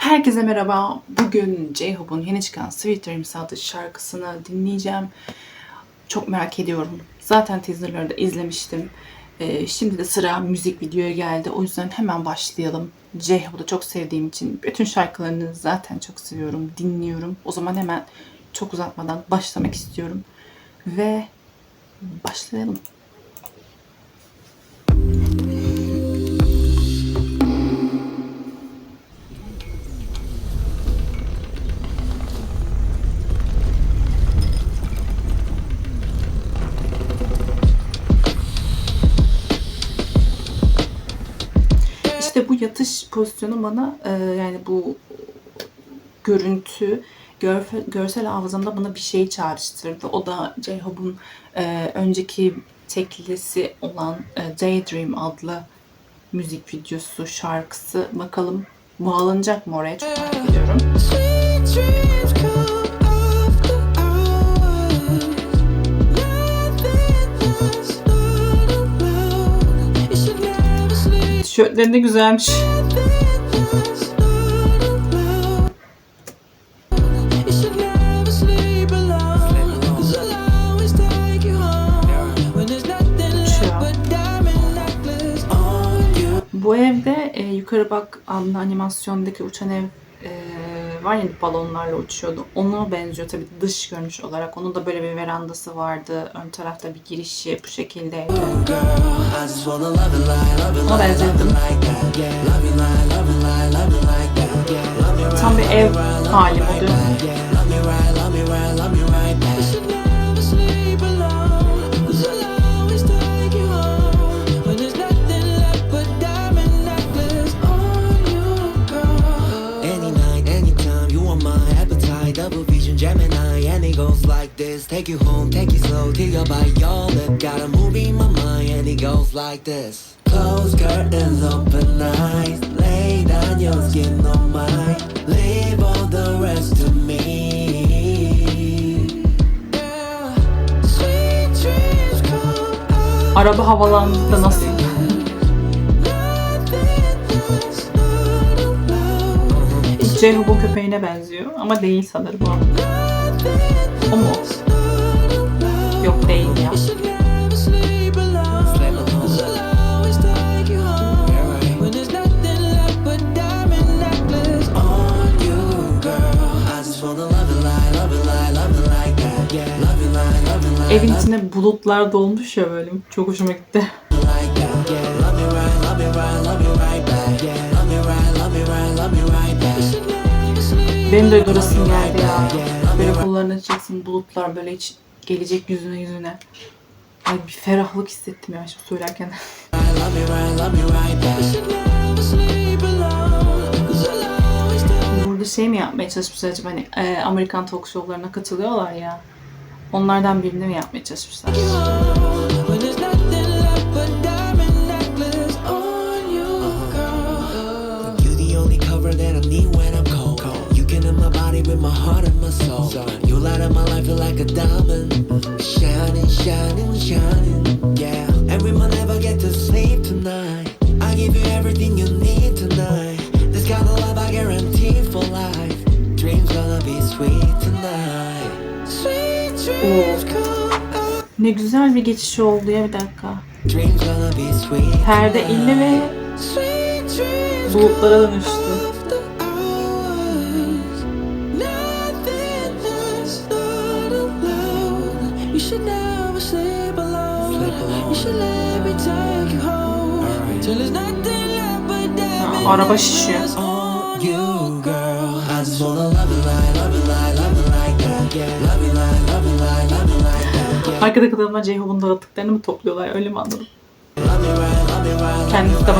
Herkese merhaba. Bugün J-Hope'un yeni çıkan Sweet Dreams adlı şarkısını dinleyeceğim. Çok merak ediyorum. Zaten teaserları da izlemiştim. Ee, şimdi de sıra müzik videoya geldi. O yüzden hemen başlayalım. J-Hope'u çok sevdiğim için bütün şarkılarını zaten çok seviyorum, dinliyorum. O zaman hemen çok uzatmadan başlamak istiyorum. Ve başlayalım. Yatış pozisyonu bana e, yani bu görüntü görfe- görsel hafızamda bana bir şey çağrıştırdı. O da J-Hope'un e, önceki teklisi olan e, Daydream adlı müzik videosu, şarkısı. Bakalım bağlanacak mı oraya çok merak ediyorum. Necklace on you. Bu evde e, Yukarı Bak adlı animasyondaki uçan ev e, var ya balonlarla uçuyordu. Ona benziyor tabii dış görünüş olarak. Onun da böyle bir verandası vardı. Ön tarafta bir girişi bu şekilde. Girl, I just wanna love it like, goes like this. Take you home, take you slow, till you bite your lip. Got a movie in my mind, and it goes like this. Close curtains, open eyes. Lay down your skin on mine. Leave all the rest to me. Araba havalandığında nasıl? J-Hope'un köpeğine benziyor ama değil sanırım o. O mu? Yok değil ya. Evin love içinde bulutlar dolmuş ya böyle. Çok hoşuma gitti. Benim de durasım geldi ya. Böyle kollarını açacaksın bulutlar böyle hiç gelecek yüzüne yüzüne. Ay bir ferahlık hissettim ya şimdi söylerken. Burada şey mi yapmaya çalışmışlar acaba hani e, Amerikan talk show'larına katılıyorlar ya. Onlardan birini mi yapmaya çalışmışlar? A diamond, shining, shining, shining. Yeah, and we might never get to sleep tonight. I give you everything you need tonight. This kind of love I guarantee for life. Dreams gonna be sweet tonight. Sweet dreams come out. Ne güzel bir geçiş oldu ya bir dakika. Perde indi ve bulutlara dönüştü. Like that. Yeah. Arkada kalanlar J-Hope'un dağıttıklarını mı topluyorlar öyle mi anladım? Kendisi de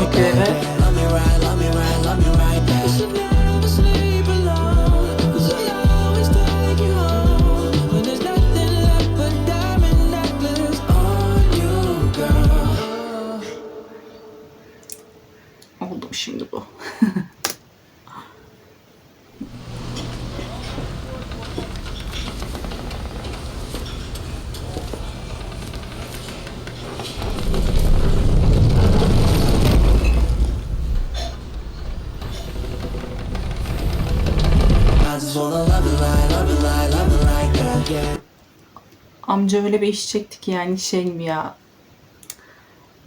Amca öyle bir iş çekti ki yani şey mi ya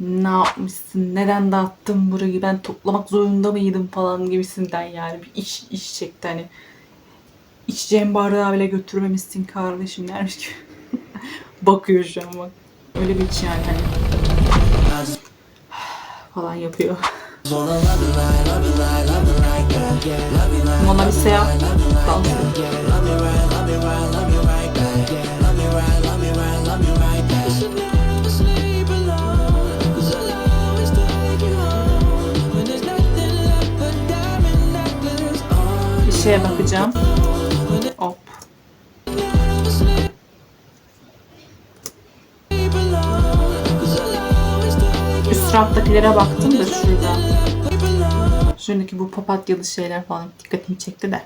ne yapmışsın, neden dağıttın burayı, ben toplamak zorunda mıydım falan gibisinden yani bir iş, iş çekti hani. İçeceğim bardağı bile götürmemişsin kardeşim dermiş gibi. Bakıyor şu an bak. Öyle bir iş yani hani falan yapıyor. love it like, şeye bakacağım. Hop. Üst raftakilere baktım da şurada. Şuradaki bu papatyalı şeyler falan dikkatimi çekti de.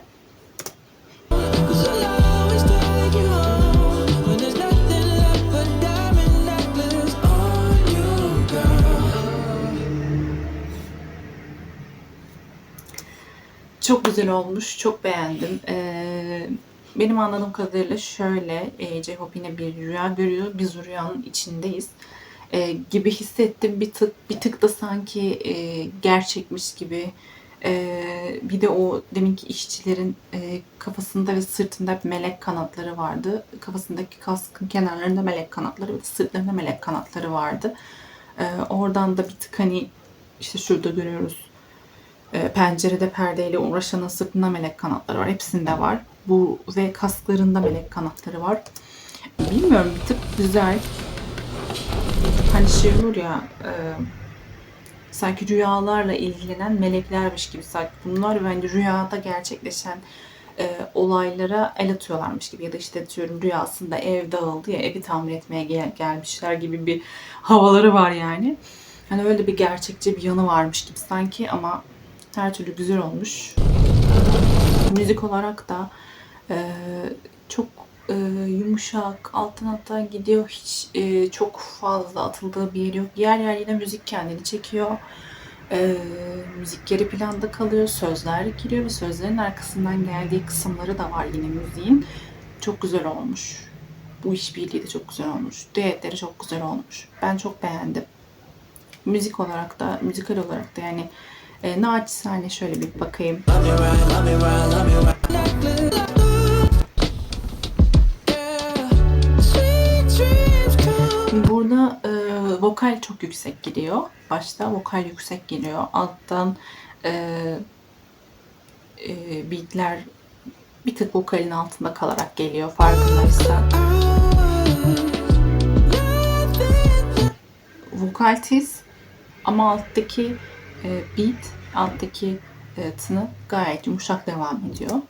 Çok güzel olmuş. Çok beğendim. Ee, benim anladığım kadarıyla şöyle e, J-Hope yine bir rüya görüyor. Biz rüyanın içindeyiz. Ee, gibi hissettim. Bir tık bir tık da sanki e, gerçekmiş gibi. Ee, bir de o deminki işçilerin e, kafasında ve sırtında melek kanatları vardı. Kafasındaki kaskın kenarlarında melek kanatları ve sırtlarında melek kanatları vardı. Ee, oradan da bir tık hani işte şurada görüyoruz e, pencerede perdeyle uğraşanın sırtında melek kanatları var. Hepsinde var. Bu ve kasklarında melek kanatları var. Bilmiyorum bir tık güzel. Hani şey olur ya e, sanki rüyalarla ilgilenen meleklermiş gibi sanki bunlar bence rüyada gerçekleşen e, olaylara el atıyorlarmış gibi ya da işte diyorum rüyasında ev dağıldı ya evi tamir etmeye gel- gelmişler gibi bir havaları var yani. Hani öyle bir gerçekçi bir yanı varmış gibi sanki ama her türlü güzel olmuş. Müzik olarak da e, çok e, yumuşak, alttan alttan gidiyor. Hiç e, çok fazla atıldığı bir yer yok. Yer yer yine müzik kendini çekiyor. E, müzik geri planda kalıyor. Sözler giriyor ve sözlerin arkasından geldiği kısımları da var yine müziğin. Çok güzel olmuş. Bu işbirliği de çok güzel olmuş. Düetleri çok güzel olmuş. Ben çok beğendim. Müzik olarak da, müzikal olarak da yani e, naçizane şöyle bir bakayım. Burada e, vokal çok yüksek gidiyor. Başta vokal yüksek geliyor. Alttan e, e, beatler bir tık vokalin altında kalarak geliyor farkındaysan. Vokal tiz ama alttaki e, beat, alttaki e, tını gayet yumuşak devam ediyor.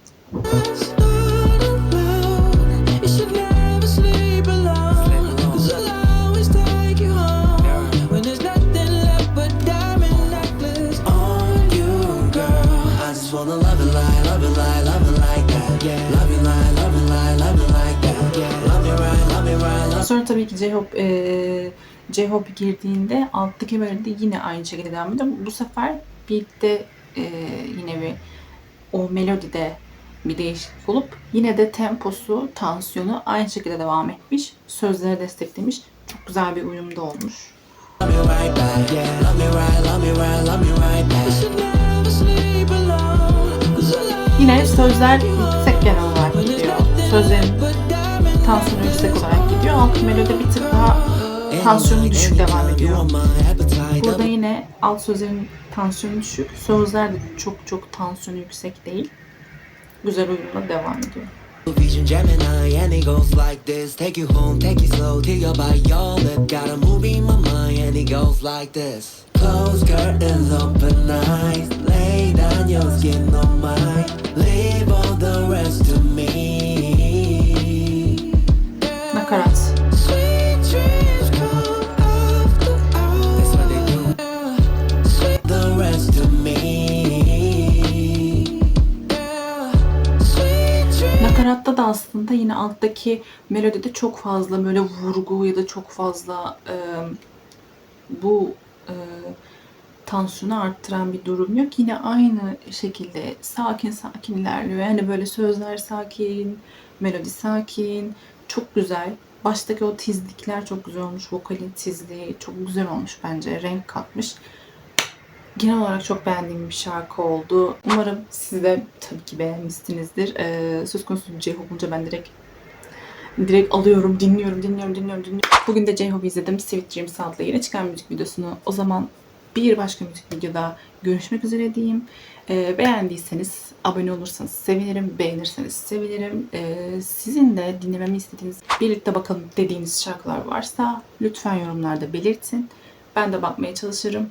Sonra tabii ki J-Hope e, J-Hope girdiğinde alttaki melodi yine aynı şekilde devam ediyor. Bu sefer beat'te e, yine bir o melodide bir değişiklik olup yine de temposu, tansiyonu aynı şekilde devam etmiş. Sözleri desteklemiş. Çok güzel bir uyumda olmuş. Yine sözler yüksek genel olarak gidiyor. Sözlerin tansiyonu yüksek olarak gidiyor. Alt melodi bir tık daha tansiyonu düşük devam ediyor. Burada yine alt sözlerin tansiyonu düşük. Sözler de çok çok tansiyonu yüksek değil. Güzel uyumla devam ediyor. Vision Gemini, and it goes like this. Take you home, take you slow till you're by your lip. Got a movie in my mind, and it goes like this. Close curtains, open eyes. Lay down your skin on mine. Leave all the rest to me. Nakarat. Aslında yine alttaki melodide çok fazla böyle vurgu ya da çok fazla e, bu e, tansiyonu arttıran bir durum yok. Yine aynı şekilde sakin sakin ilerliyor. Yani böyle sözler sakin, melodi sakin, çok güzel. Baştaki o tizlikler çok güzel olmuş. Vokalin tizliği çok güzel olmuş bence. Renk katmış. Genel olarak çok beğendiğim bir şarkı oldu. Umarım siz de tabii ki beğenmişsinizdir. Ee, söz konusu J-Hope'unca ben direkt direkt alıyorum, dinliyorum, dinliyorum, dinliyorum, dinliyorum. Bugün de J-Hope izledim. Sweet Dreams adlı yeni çıkan müzik videosunu. O zaman bir başka müzik videoda görüşmek üzere diyeyim. Ee, beğendiyseniz abone olursanız sevinirim. Beğenirseniz sevinirim. Ee, sizin de dinlememi istediğiniz, birlikte bakalım dediğiniz şarkılar varsa lütfen yorumlarda belirtin. Ben de bakmaya çalışırım.